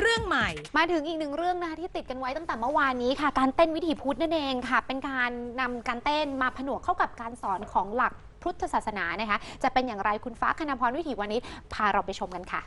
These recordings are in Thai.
เรื่องใหม่ มาถึงอีกหนึ่งเรื่องนะคะที่ติดกันไว้ตั้งแต่เมื่อวานนี้ค่ะ การเต้นวิถีพุทธนั่นเองค่ะ เป็นการนำการเต้นมาผนวกเข้ากับการสอนของหลักพุทธศาสนานะคะ จะเป็นอย่างไรคุณฟ้าคณพรวิถีวันนี้พาเราไปชมกันค่ะ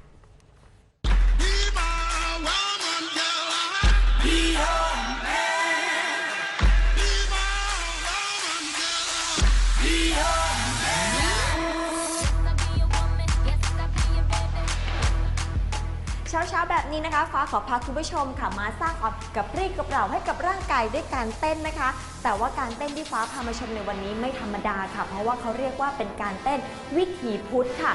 เช้าเช้าๆแบบนี้นะคะ ฟ้าขอพาคุณผู้ชมค่ะมาสร้างความกับปรี้กับเราให้กับร่างกายด้วยการเต้นนะคะ แต่ว่าการเต้นที่ฟ้าพามาชมในวันนี้ไม่ธรรมดาค่ะ เพราะว่าเขาเรียกว่าเป็นการเต้นวิถีพุทธค่ะ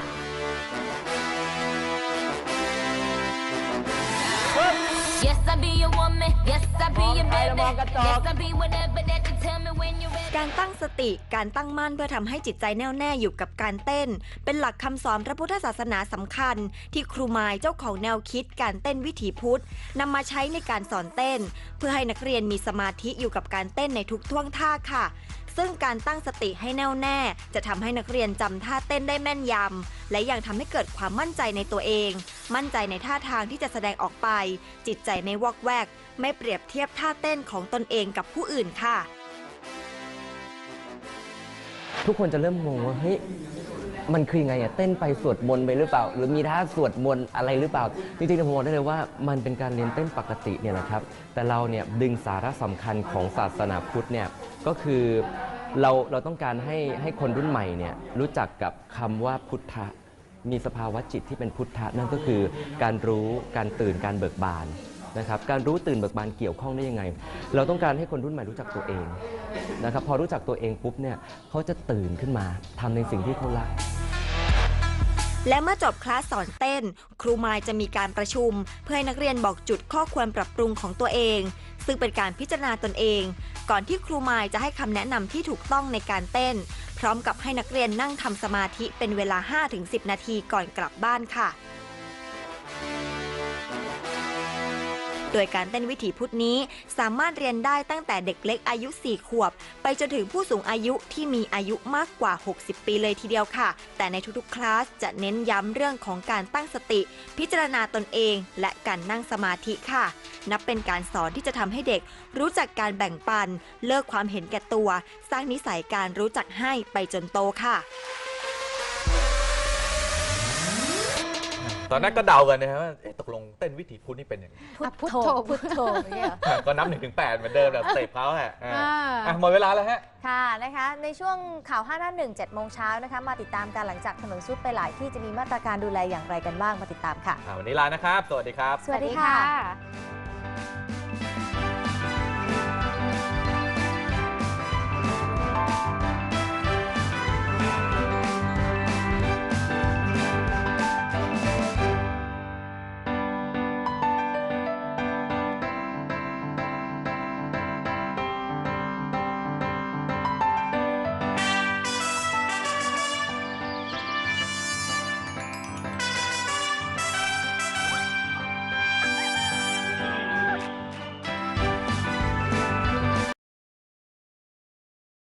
Yes, I be your woman. Yes, I be your มองใคร baby. มองกระจก Yes, I be whatever that you tell me when you're ready. การตั้งสติการตั้งมั่นเพื่อทำให้จิตใจแน่วแน่อยู่กับการเต้น เป็นหลักคำสอนพระพุทธศาสนาสำคัญ ที่ครูมายเจ้าของแนวคิดการเต้นวิถีพุทธนำมาใช้ในการสอนเต้น เพื่อให้นักเรียนมีสมาธิอยู่กับการเต้นในทุกท่วงท่าค่ะ ซึ่งการตั้งสติให้แน่วแน่ จะทำให้นักเรียนจำท่าเต้นได้แม่นยำและยังทำให้เกิดความมั่นใจในตัวเอง มั่นใจในท่าทางที่จะแสดงออกไป จิตใจไม่วอกแวก ไม่เปรียบเทียบท่าเต้นของตนเองกับผู้อื่นค่ะ ทุกคนจะเริ่มงงว่าเฮ้ยมันคือยังไงอะเต้นไปสวดมนต์ไปหรือเปล่า หรือมีท่าสวดมนต์อะไรหรือเปล่า จริงๆผมบอกได้เลยว่ามันเป็นการเรียนเต้นปกติเนี่ยแหละครับ แต่เราเนี่ยดึงสาระสำคัญของศาสนาพุทธเนี่ยก็คือ เราเราต้องการให้ให้คนรุ่นใหม่เนี่ยรู้จักกับคำว่าพุทธะมีสภาวะจิตที่เป็นพุทธะนั่นก็คือการรู้การตื่นการเบิกบานนะครับการรู้ตื่นเบิกบานเกี่ยวข้องได้ยังไง เราต้องการให้คนรุ่นใหม่รู้จักตัวเองนะครับพอรู้จักตัวเองปุ๊บเนี่ยเขาจะตื่นขึ้นมาทำในสิ่งที่เขารักและเมื่อจบคลาสสอนเต้น ครูมายจะมีการประชุม เพื่อให้นักเรียนบอกจุดข้อควรปรับปรุงของตัวเอง ซึ่งเป็นการพิจารณาตนเอง ก่อนที่ครูมายจะให้คำแนะนำที่ถูกต้องในการเต้น พร้อมกับให้นักเรียนนั่งทำสมาธิเป็นเวลา 5-10 นาทีก่อนกลับบ้านค่ะ โดยการเต้นวิถีพุทธนี้สามารถเรียนได้ตั้งแต่เด็กเล็กอายุ 4 ขวบ ไปจนถึงผู้สูงอายุที่มีอายุมากกว่า 60 ปีเลยทีเดียวค่ะ แต่ในทุกๆ คลาสจะเน้นย้ำเรื่องของการตั้งสติ พิจารณาตนเอง และการนั่งสมาธิค่ะ นับเป็นการสอนที่จะทำให้เด็ก รู้จักการแบ่งปัน เลิกความเห็นแก่ตัว สร้างนิสัยการรู้จักให้ไปจนโตค่ะ ตอนนั้นก็เดากันนะครับว่าเอ๊ะตกลงเต้นวิถีพุทธนี่เป็นยังไงพุทโธพุทโธเนี่ยเหรอ ก็นับหนึ่งถึงแปดเหมือนเดิมแบบสเต็ปเขาแหละอ่าอ่า อะหมดเวลาแล้วฮะ ค่ะนะคะในช่วงข่าว5หน้า1 7โมงเช้านะคะ มาติดตามกันหลังจากถนนซุดไปหลายที่จะมีมาตรการดูแลอย่างไรกันบ้างมาติดตามค่ะ อ่าวันนี้ลานะครับ สวัสดีครับ สวัสดีค่ะสวัสดี